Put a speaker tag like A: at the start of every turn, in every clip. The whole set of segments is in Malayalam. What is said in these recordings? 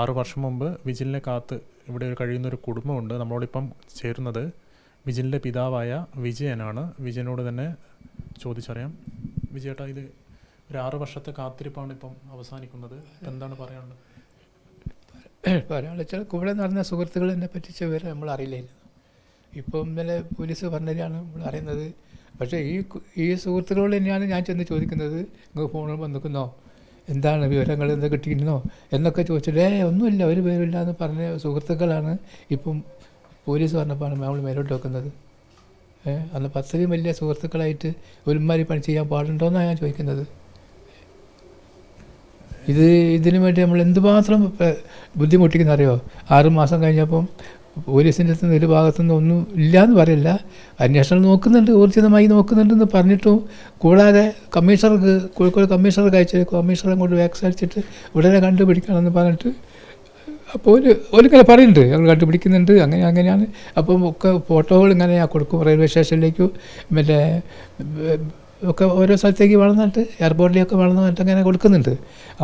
A: ആറു വർഷം മുമ്പ് വിജിലിനെ കാത്ത് ഇവിടെ ഒരു കഴിയുന്ന ഒരു കുടുംബമുണ്ട്. നമ്മളോടിപ്പം ചേരുന്നത് വിജിലിന്റെ പിതാവായ വിജയനാണ്. വിജയനോട് തന്നെ ചോദിച്ചറിയാം. വിജയേട്ടാ ഇത് ഒരു ആറു വർഷത്തെ കാത്തിരിപ്പാണ് ഇപ്പം അവസാനിക്കുന്നത്. എന്താണ് പറയാനുള്ളത്?
B: പറയാനുള്ള വെച്ചാൽ കൂടെ നടന്ന സുഹൃത്തുക്കൾ എന്നെ പറ്റിച്ച വിവരം നമ്മൾ അറിയില്ലായിരുന്നു. ഇപ്പം ഇന്നലെ പോലീസ് പറഞ്ഞതാണ് നമ്മൾ അറിയുന്നത്. പക്ഷേ ഈ ഈ സുഹൃത്തുക്കളോട് തന്നെയാണ് ഞാൻ ചെന്ന് ചോദിക്കുന്നത്. നിങ്ങൾ ഫോണിൽ വന്നിക്കുന്നോ? എന്താണ് വിവരങ്ങൾ എന്താ കിട്ടിയിരുന്നോ എന്നൊക്കെ ചോദിച്ചിട്ട് ഏ ഒന്നുമില്ല ഒരു പേരില്ല എന്ന് പറഞ്ഞ സുഹൃത്തുക്കളാണ് ഇപ്പം പോലീസ് പറഞ്ഞപ്പോൾ നമ്മൾ മേലോട്ട് വെക്കുന്നത്. ഏഹ് അന്ന് പത്തരയും വലിയ സുഹൃത്തുക്കളായിട്ട് ഒരുമാതിരി പണി ചെയ്യാൻ പാടുണ്ടോയെന്നാണ് ഞാൻ ചോദിക്കുന്നത്. ഇത് ഇതിനു വേണ്ടി നമ്മൾ എന്തുമാത്രം ബുദ്ധിമുട്ടിക്കുന്നറിയോ? ബുദ്ധിമുട്ടിക്കുന്ന അറിയോ ആറ് മാസം കഴിഞ്ഞപ്പം പോലീസിന്റെ അടുത്ത് നിന്ന് ഒരു ഭാഗത്തു നിന്നൊന്നും ഇല്ല എന്ന് പറയില്ല. അന്വേഷണം നോക്കുന്നുണ്ട് ഊർജിതമായി നോക്കുന്നുണ്ടെന്ന് പറഞ്ഞിട്ടും കൂടാതെ കമ്മീഷണർക്ക് കോഴിക്കോട് കമ്മീഷണർക്ക് അയച്ചു കമ്മീഷണർ അങ്ങോട്ട് വാക്സ് അടിച്ചിട്ട് ഉടനെ കണ്ടുപിടിക്കണമെന്ന് പറഞ്ഞിട്ട് അപ്പോൾ ഒരു ഒരിക്കലെ പറയുന്നുണ്ട് ഞങ്ങൾ കണ്ടുപിടിക്കുന്നുണ്ട് അങ്ങനെ അങ്ങനെയാണ്. അപ്പം ഒക്കെ ഫോട്ടോകൾ ഇങ്ങനെ കൊടുക്കും റെയിൽവേ സ്റ്റേഷനിലേക്കും മറ്റേ ഒക്കെ ഓരോ സ്ഥലത്തേക്ക് വളർന്നിട്ട് എയർപോർട്ടിലേക്ക് വളർന്ന് അങ്ങനെ കൊടുക്കുന്നുണ്ട്.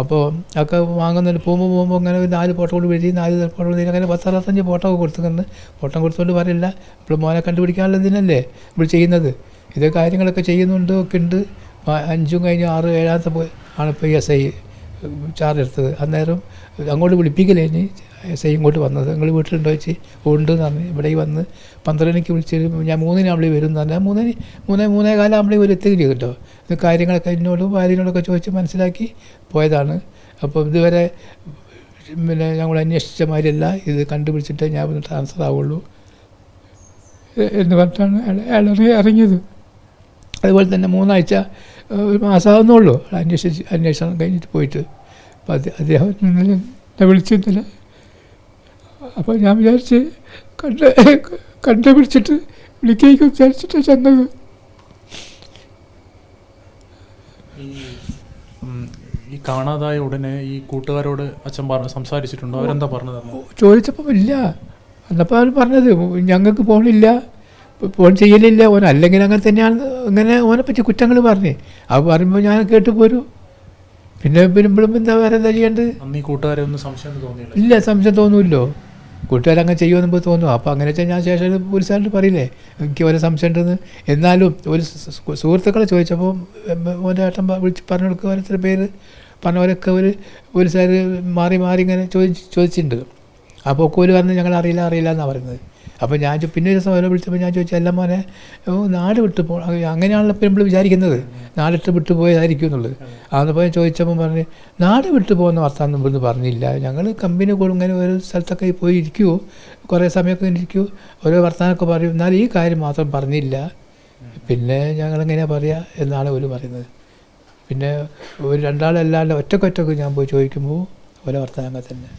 B: അപ്പോൾ ഒക്കെ വാങ്ങുന്നുണ്ട് പോകുമ്പോൾ പോകുമ്പോൾ അങ്ങനെ ഒരു നാല് കൊണ്ട് എഴുതി നാല് ഫോട്ടോ കൊണ്ട് അങ്ങനെ പത്തറുപത്തഞ്ച് ഫോട്ടോ ഒക്കെ കൊടുക്കുന്നുണ്ട് ഫോട്ടോ കൊടുത്തുകൊണ്ട് പറയില്ല. ഇപ്പോൾ മോനെ കണ്ടുപിടിക്കാനുള്ള ഇതിനല്ലേ ഇപ്പോൾ ചെയ്യുന്നത്. ഇത് കാര്യങ്ങളൊക്കെ ചെയ്യുന്നുണ്ട് ഒക്കെ ഉണ്ട്. അഞ്ചും കഴിഞ്ഞ് ആറ് ഏഴാമത്തെ ആണ് ഇപ്പോൾ എസ് ഐ ചാർജ് എടുത്തത്. അന്നേരം അങ്ങോട്ട് വിളിപ്പിക്കലേ ഇനി. എസ് ഐ ഇങ്ങോട്ട് വന്നത്. നിങ്ങൾ വീട്ടിലുണ്ടോ വെച്ച് ഉണ്ട് എന്ന് പറഞ്ഞ് ഇവിടെ വന്ന് പന്ത്രണ്ടരയ്ക്ക് വിളിച്ച് ഞാൻ മൂന്നിന് ആമ്പളി വരും എന്ന് പറഞ്ഞാൽ മൂന്നിന് മൂന്നേ മൂന്നേ കാലം ഇവർ എത്തുകയും എത്തുകയില്ല കേട്ടോ. ഇത് കാര്യങ്ങളൊക്കെ എന്നോടും ഭാര്യനോടൊക്കെ ചോദിച്ച് മനസ്സിലാക്കി പോയതാണ്. അപ്പോൾ ഇതുവരെ പിന്നെ ഞങ്ങൾ അന്വേഷിച്ച മാതിരിയല്ല. ഇത് കണ്ടുപിടിച്ചിട്ടേ ഞാൻ ട്രാൻസ്ഫർ ആവുള്ളൂ. എന്ന് പറഞ്ഞിട്ടാണ് അയാൾ അയാൾ ഇറങ്ങി- ഇറങ്ങിയത്. അതുപോലെ തന്നെ മൂന്നാഴ്ച ഒരു മാസമാകുന്നുള്ളൂ അന്വേഷിച്ച് അന്വേഷണം കഴിഞ്ഞിട്ട് പോയിട്ട്. അപ്പോൾ അത് അദ്ദേഹം എന്നെ വിളിച്ചിരുന്നില്ല അപ്പോൾ ഞാൻ വിചാരിച്ച് കണ്ട് കണ്ടുപിടിച്ചിട്ട് വിളിക്കേക്ക് വിചാരിച്ചിട്ട് ചെന്നത്.
A: ഈ കാണാതായ ഉടനെ ഈ കൂട്ടുകാരോട് അച്ഛൻ പറഞ്ഞു സംസാരിച്ചിട്ടുണ്ടോ? അവരെന്താ പറഞ്ഞത്
B: ചോദിച്ചപ്പോൾ ഇല്ല. എന്നപ്പോൾ അവർ പറഞ്ഞത് ഞങ്ങൾക്ക് ഫോണില്ല. ഫോൺ ചെയ്യലില്ല. ഓൻ അല്ലെങ്കിൽ അങ്ങനെ തന്നെയാണ് ഇങ്ങനെ ഓനെ പറ്റി കുറ്റങ്ങൾ പറഞ്ഞേ. അത് പറയുമ്പോൾ ഞാൻ കേട്ട് പോരൂ. പിന്നെ വരുമ്പോഴും എന്താ വേറെ എന്താ ചെയ്യേണ്ടത്?
A: സംശയം
B: ഇല്ല സംശയം തോന്നുമല്ലോ കൂട്ടുകാരങ്ങനെ ചെയ്യുമെന്ന് നമുക്ക് തോന്നും അപ്പോൾ അങ്ങനെ വെച്ചാൽ ഞാൻ ശേഷം പോലീസുകാരോട് പറയില്ലേ? എനിക്ക് ഓരോ സംശയം ഉണ്ടെന്ന്. എന്നാലും ഒരു സുഹൃത്തുക്കളെ ചോദിച്ചപ്പോൾ ഓന്റെ ഏട്ടൻ വിളിച്ച് പറഞ്ഞു കൊടുക്കുക. ഓരോരുത്തരുടെ പേര് പറഞ്ഞവരൊക്കെ ഒരു പോലീസുകാർ മാറി മാറി ഇങ്ങനെ ചോദിച്ച് ചോദിച്ചിട്ടുണ്ട്. അപ്പോൾ ഒക്കെ ഒരു പറഞ്ഞ് ഞങ്ങൾ അറിയില്ല അറിയില്ല എന്നാണ് പറയുന്നത്. അപ്പോൾ ഞാൻ പിന്നെ ഒരു ദിവസം അവരെ വിളിച്ചപ്പോൾ ഞാൻ ചോദിച്ചു അല്ല മോനെ നാട് വിട്ടു പോ അങ്ങനെയാണല്ലോ ഇപ്പം നമ്മൾ വിചാരിക്കുന്നത്. നാടിട്ട് വിട്ടു പോയതായിരിക്കും എന്നുള്ളത്. അന്നപ്പോൾ ഞാൻ ചോദിച്ചപ്പോൾ പറഞ്ഞ് നാട് വിട്ടു പോകുന്ന വർത്താനം ഇവിടുന്ന് പറഞ്ഞില്ല. ഞങ്ങൾ കമ്പനി കൂടും ഇങ്ങനെ ഓരോ സ്ഥലത്തൊക്കെ പോയി ഇരിക്കുമോ കുറേ സമയമൊക്കെ ഇരിക്കുമോ ഓരോ വർത്താനമൊക്കെ പറയും. എന്നാൽ ഈ കാര്യം മാത്രം പറഞ്ഞില്ല. പിന്നെ ഞങ്ങളെങ്ങനെയാണ് പറയുക എന്നാണ് അവർ പറയുന്നത്. പിന്നെ ഒരു രണ്ടാളല്ലാണ്ട് ഒറ്റക്കൊറ്റക്ക് ഞാൻ പോയി ചോദിക്കുമ്പോൾ ഓരോ വർത്തമാനങ്ങൾ തന്നെ.